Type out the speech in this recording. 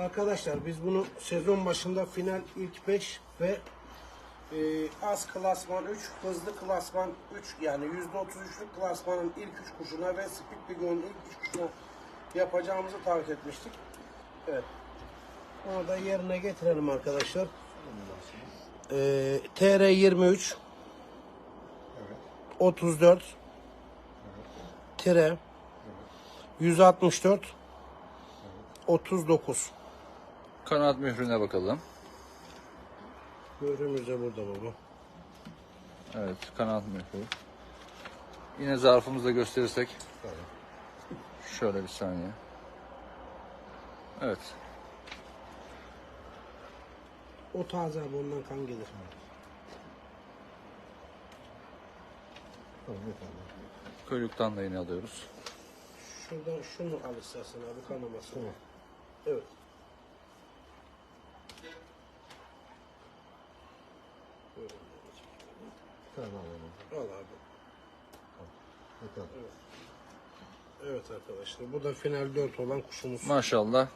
Arkadaşlar biz bunu sezon başında final ilk 5 ve e, az klasman 3, hızlı klasman 3 yani %33'lük klasmanın ilk 3 kuşuna ve Speed Bigon'un ilk 3 kuşuna yapacağımızı taahhüt etmiştik. Evet. Onu da yerine getirelim arkadaşlar. E, TR 23 34 tire 164 39 Kanat mührüne bakalım. Mührümüz de burada baba. Evet kanat mührü. Yine zarfımızda gösterirsek. Şöyle bir saniye. Evet. O taze abi ondan kan gelir. Kuyruktan da yine alıyoruz. Şuradan şunu al istersen abi kanamasın. Evet. Al abi. Evet. Arkadaşlar bu da final 4 olan kuşumuz. Maşallah